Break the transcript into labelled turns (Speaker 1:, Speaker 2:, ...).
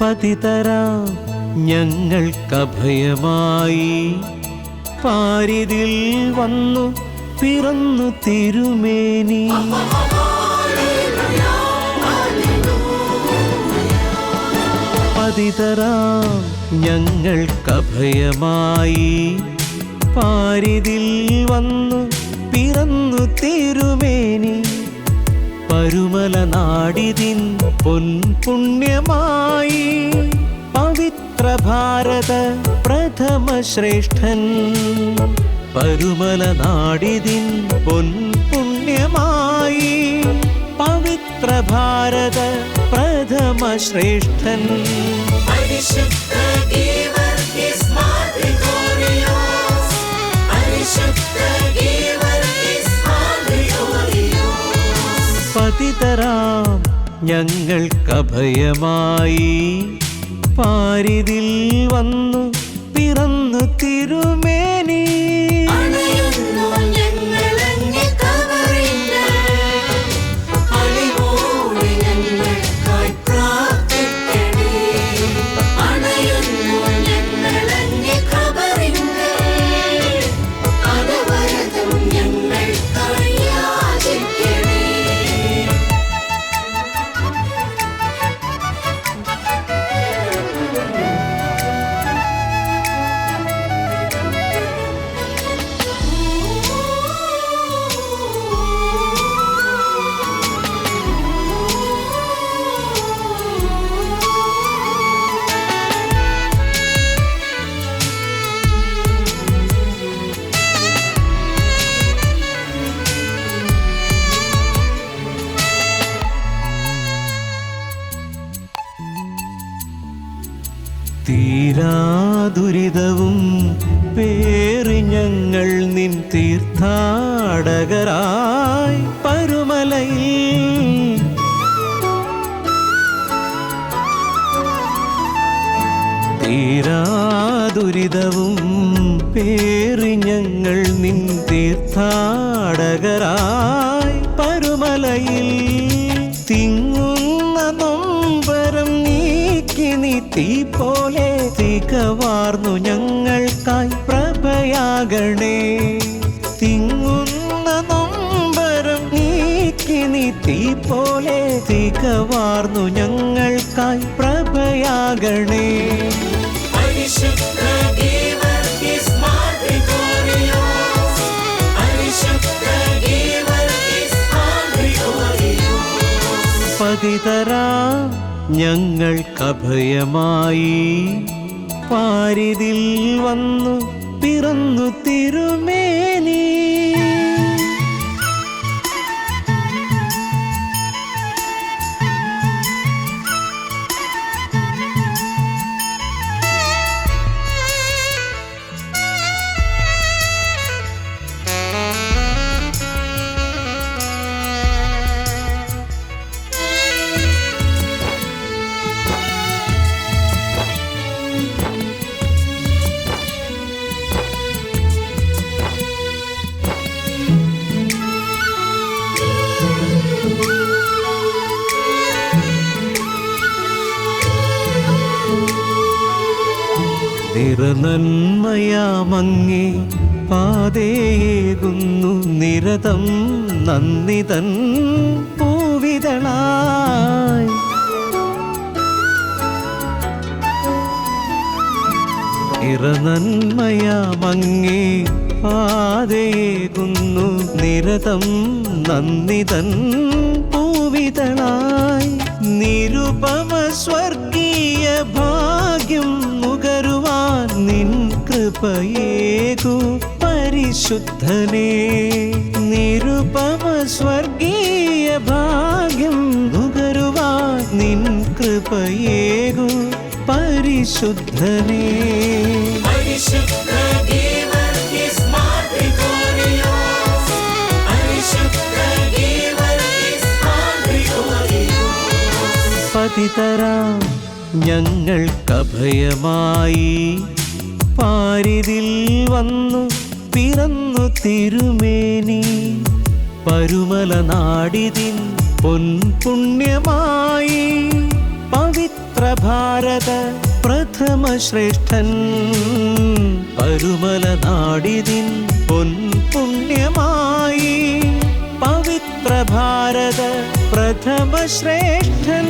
Speaker 1: പതിതരാം ഞങ്ങൾക്കഭയമായി. പാരിതിൽ വന്നു പിറന്നു തിരുമേനി. പതിതരാ ഞങ്ങൾക്കഭയമായി. പാരിതിൽ വന്നു പിറന്നു തിരുമേനി. പരുമല നാടിതിൻ പൊൻപുണ്യമായി പവിത്ര ഭാരത പ്രഥമ ശ്രേഷ്ഠൻ പരുമല നാടിതിൻ പൊൻപുണ്യമായി പവിത്ര ഭാരത പ്രഥമ ശ്രേഷ്ഠൻ
Speaker 2: പരിശുദ്ധ
Speaker 1: പതിതരാം ഞങ്ങൾക്കഭയമായി പാരിതിൽ വന്നു പിറന്നു തിരുമേനി തീരാദുരിതവും പേറി ഞങ്ങൾ നിൻ തീർത്ഥാടകരായി പരുമലയിൽ. തീരാദുരിതവും പേറി ഞങ്ങൾ നിൻ തീർത്ഥാടകരായി തീ പോലെ തികവാർന്നു ഞങ്ങൾക്കായി പ്രഭയാകണേ തിങ്ങുന്ന നൊമ്പരം നീക്കി നീ തീ പോലെ തികവാർന്നു ഞങ്ങൾക്കായി പ്രഭയാകണേ
Speaker 2: പരിശുദ്ധ.
Speaker 1: പതിതരാ ഞങ്ങൾക്കഭയമായി പാരിതിൽ വന്നു പിറന്നു തിരുമേനി. നിറനന്മയാമങ്ങേ പാതയേകുന്നു നിരതം നന്ദിതൻ പൂവിതളായി. ഇറനന്മയാമങ്ങേ പാതയേകുന്നു നിരതം നന്ദിതൻ പൂവിതളായി. നിരുപമ സ്വർഗീയ കൃപയേകു പരിശുദ്ധനേ നിരുപമ സ്വർഗീയ ഭാഗ്യം നുകരുവാൻ നിൻ കൃപയേകു പരിശുദ്ധനേ
Speaker 2: പരിശുദ്ധ.
Speaker 1: പതിതരാം ഞങ്ങൾക്കഭയമായി പാരിതിൽ വന്നു പിറന്നു തിരുമേനി. പരുമല നാടിതിൻ പൊൻപുണ്യമായി പവിത്ര ഭാരത പ്രഥമ ശ്രേഷ്ഠൻ. പരുമല നാടിതിൻ പൊൻപുണ്യമായി പവിത്ര ഭാരത പ്രഥമ ശ്രേഷ്ഠൻ.